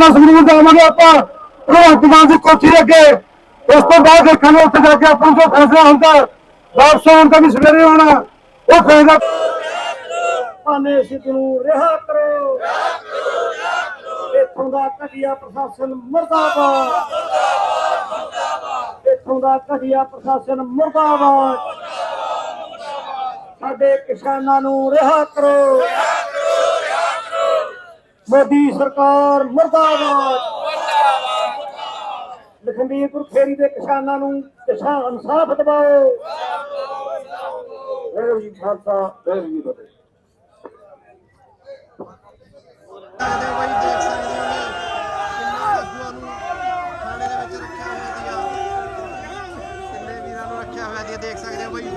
ਆਪਣਾ ਸੰਗਰੂਰ ਜਾਵਾਂਗੇ ਆਪਾਂ। ਭਗਵੰਤ ਮਾਨ ਦੀ ਕੋਠੀ ਅੱਗੇ। ਉਸ ਤੋਂ ਬਾਅਦ ਦੇਖਾਂਗੇ ਉੱਥੇ ਜਾ ਕੇ ਆਪਾਂ ਨੂੰ ਫੈਸਲਾ ਹੁੰਦਾ, ਵਾਪਸ ਆਉਣ ਦਾ ਵੀ ਸਵੇਰੇ ਆਉਣਾ। ਉਹ ਫੈਸਲਾ ਪਾਨੇ ਸਿੱਧ ਨੂੰ ਰਿਹਾ ਕਰੋ। ਇੱਥੋਂ ਦਾ ਘਟੀਆ ਪ੍ਰਸ਼ਾਸਨ ਮਰਦਾਬਾਦ। ਇੱਥੋਂ ਦਾ ਘਟੀਆ ਪ੍ਰਸ਼ਾਸਨ ਮਰਦਾਬਾਦ। ਸਾਡੇ ਕਿਸਾਨਾਂ ਨੂੰ ਰਿਹਾ ਕਰੋ। ਮੋਦੀ ਸਰਕਾਰ ਮਰਦਾਬਾਦ। ਲਖਨਦੀਪੁਰ ਖੇਰੀ ਦੇ ਕਿਸਾਨਾਂ ਨੂੰ ਕਿਸਾਨ ਇਨਸਾਫ ਦਿਵਾਓ ਵਾਹਿਗੁਰੂ ਜੀ ਖਾਲਸਾ, ਵਾਹਿਗੁਰੂ ਜੀ ਫਤਿਹ। ਸਕਦੇ ਹੋ ਬਾਈ ਦੇਖ ਸਕਦੇ ਹੋ ਕਿੰਨੇ ਆਗੂਆਂ ਨੂੰ ਥਾਣੇ ਦੇ ਵਿੱਚ ਰੱਖਿਆ ਹੋਇਆ ਸੀਗਾ ਕਿੰਨੇ ਵੀਰਾਂ ਨੂੰ ਰੱਖਿਆ ਹੋਇਆ ਸੀ ਦੇਖ ਸਕਦੇ ਹੋ ਬਾਈ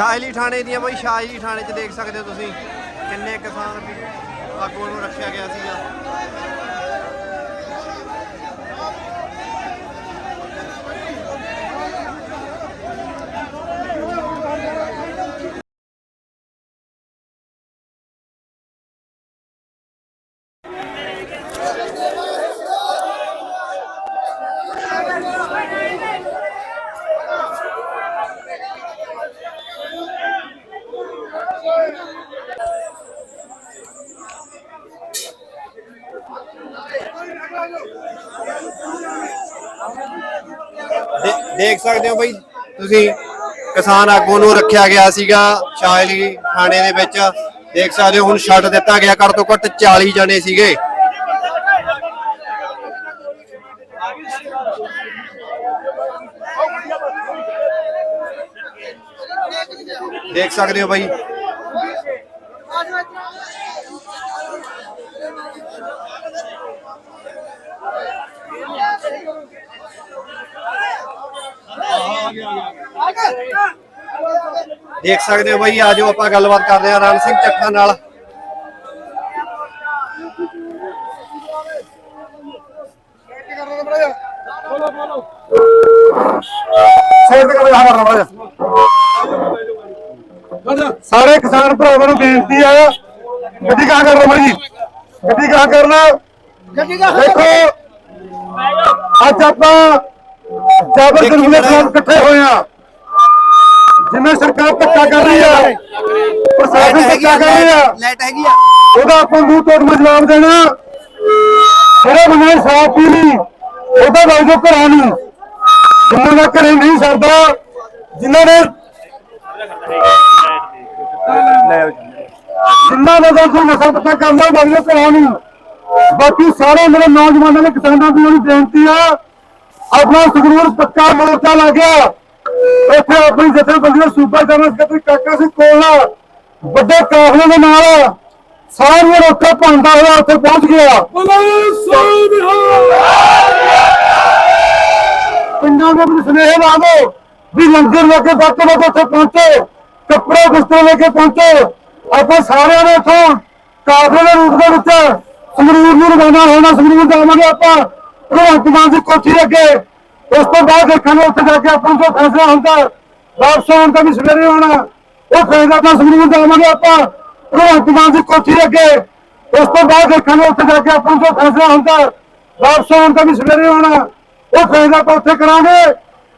ਸ਼ਾਇਲੀ ਥਾਣੇ ਦੀਆਂ ਬਈ ਸ਼ਾਇਲੀ ਥਾਣੇ 'ਚ ਦੇਖ ਸਕਦੇ ਹੋ ਤੁਸੀਂ ਕਿੰਨੇ ਕਿਸਾਨ ਵੀ ਆਗੂਆਂ ਨੂੰ ਰੱਖਿਆ ਗਿਆ ਸੀਗਾ। ਦੇਖ ਸਕਦੇ ਹੋ ਬਾਈ ਤੁਸੀਂ ਕਿਸਾਨ ਆਗੂ ਨੂੰ ਰੱਖਿਆ ਗਿਆ ਸੀਗਾ ਸ਼ਾਇਲੀ ਥਾਣੇ ਦੇ ਵਿੱਚ ਦੇਖ ਸਕਦੇ ਹੋ ਹੁਣ ਛੱਡ ਦਿੱਤਾ ਗਿਆ ਘੱਟ ਤੋਂ ਘੱਟ 40 ਜਣੇ ਸੀਗੇ ਦੇਖ ਸਕਦੇ ਹੋ ਬਾਈ ਦੇਖ ਸਕਦੇ ਹੋ ਬਾਈ ਆਜੋ ਆਪਾਂ ਗੱਲਬਾਤ ਕਰਦੇ ਹਾਂ ਰਣ ਸਿੰਘ ਚੱਠਾ ਨਾਲ। ਸਾਰੇ ਕਿਸਾਨ ਭਰਾਵਾਂ ਨੂੰ ਬੇਨਤੀ ਹੈ ਗੱਡੀ ਕਹਾਂ ਕਰ ਰਮਾ ਜੀ? ਗੱਡੀ ਕਹਾਂ ਕਰਨਾ? ਦੇਖੋ ਅੱਜ ਆਪਾਂ ਜਾਬਰ ਜ਼ੁਲਮ ਦੇ ਖਿਲਾਫ ਇਕੱਠੇ ਹੋਏ ਆ ਜਿਵੇਂ ਸਰਕਾਰ ਧੱਕਾ ਕਰ ਰਹੀ ਹੈ ਪ੍ਰਸ਼ਾਸਨ ਧੱਕਾ ਕਰ ਰਹੀ ਹੈ ਲਾਈਟ ਹੈਗੀ ਆ। ਉਹਦਾ ਆਪਾਂ ਮੂੰਹ ਤੋੜ ਜਵਾਬ ਦੇਣਾ। ਜਿਹੜੇ ਬੰਦੇ ਨੇ ਸ਼ਰਾਬ ਪੀ ਲਈ ਉਹਦਾ ਵਗ ਜਾਓ ਘਰਾਂ ਨੂੰ ਜਿਨ੍ਹਾਂ ਦਾ ਘਰੇ ਨਹੀਂ ਸਰਦਾ ਜਿਨ੍ਹਾਂ ਨੇ ਜਿਨ੍ਹਾਂ ਦਾ ਤਾਂ ਕੋਈ ਨਸ਼ਾ ਪੱਤਾ ਕਰਦਾ ਵਗ ਜਾਓ ਘਰਾਂ ਨੂੰ। ਬਾਕੀ ਸਾਰੇ ਮੇਰੇ ਨੌਜਵਾਨਾਂ ਦੇ ਕਿਸਾਨਾਂ ਦੀ ਬੇਨਤੀ ਆ ਆਪਣਾ ਸੰਗਰੂਰ ਪੱਕਾ ਮੋਰਚਾ ਲੱਗ ਗਿਆ ਇੱਥੇ ਆਪਣੀ ਜਥੇਬੰਦੀ ਦਾ ਸੂਬਾ ਜਨਰਲ ਸਕੱਤਰ ਕਾਕਾ ਸਿੰਘ ਕੋਲਾ ਵੱਡੇ ਕਾਫਲੇ ਦੇ ਨਾਲ ਸਾਰੀਆਂ ਰੋਕਾਂ ਭੰਦਾ ਹੋਇਆ, ਉੱਥੇ ਪਹੁੰਚ ਗਿਆ। ਪਿੰਡਾਂ ਦੇ ਵਿੱਚ ਸੁਨੇਹੇ ਲਾ ਦਿਓ ਵੀ ਲੰਗਰ ਲੈ ਕੇ ਵੱਧ ਤੋਂ ਵੱਧ ਉੱਥੇ ਪਹੁੰਚੋ, ਕੱਪੜੇ ਬਿਸਤਰੇ ਲੈ ਕੇ ਪਹੁੰਚੋ। ਆਪਾਂ ਸਾਰਿਆਂ ਨੇ ਇੱਥੋਂ ਕਾਫਲੇ ਦੇ ਰੂਪ ਦੇ ਵਿੱਚ ਸੰਗਰੂਰ ਨੂੰ ਰਵਾਨਾ ਹੋਣਾ, ਸੰਗਰੂਰ ਜਾਵਾਂਗੇ ਆਪਾਂ। ਭਗਵੰਤ ਮਾਨ ਦੀ ਕੋਠੀ ਅੱਗੇ ਉਸ ਤੋਂ ਬਾਅਦ ਦੇਖਾਂਗੇ ਉੱਥੇ ਜਾ ਕੇ ਆਪਾਂ ਨੂੰ ਫੈਸਲਾ ਹੁੰਦਾ, ਵਾਪਸ ਆਉਣ ਦਾ ਵੀ ਸਵੇਰੇ ਆਉਣਾ। ਉਹ ਫੈਸਲਾ ਤਾਂ ਸੰਗਰੂਰ ਜਾਵਾਂਗੇ ਆਪਾਂ ਭਗਵੰਤ ਮਾਨ ਦੀ ਕੋਠੀ ਅੱਗੇ। ਉਸ ਤੋਂ ਬਾਅਦ ਦੇਖਾਂਗੇ ਉੱਥੇ ਜਾ ਕੇ ਆਪਾਂ ਨੂੰ ਫੈਸਲਾ ਹੁੰਦਾ, ਵਾਪਸ ਆਉਣ ਦਾ ਵੀ ਸਵੇਰੇ ਆਉਣਾ। ਉਹ ਫੈਸਲਾ ਆਪਾਂ ਉੱਥੇ ਕਰਾਂਗੇ।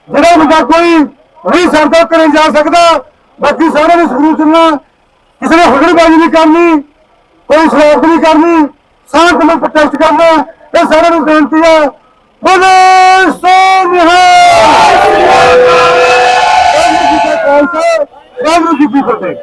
ਜਿਹੜਾ ਮੁੰਡਾ ਕੋਈ ਨਹੀਂ ਸਰਦਾ ਕਰੇ ਜਾ ਸਕਦਾ। ਬਾਕੀ ਸਾਰੇ ਨੂੰ ਸਕਰੂ ਚੁਣਨਾ ਕਿਸੇ ਨੇ ਹੁਕਮਬਾਜ਼ੀ ਨਹੀਂ ਕਰਨੀ, ਕੋਈ ਸ਼ਰਾਰਤ ਨਹੀਂ ਕਰਨੀ ਸ਼ਾਂਤਮਈ ਪ੍ਰੋਟੈਸਟ ਕਰਨਾ। ਇਹ ਸਾਰਿਆਂ ਨੂੰ ਬੇਨਤੀ ਹੈ ਬੋਲੇ ਸੋ ਨਿਹਾਲ ਵਾਹਿਗੁਰੂ ਜੀ ਕਾ ਖਾਲਸਾ ਵਾਹਿਗੁਰੂ ਜੀ ਕੀ ਫਤਿਹ।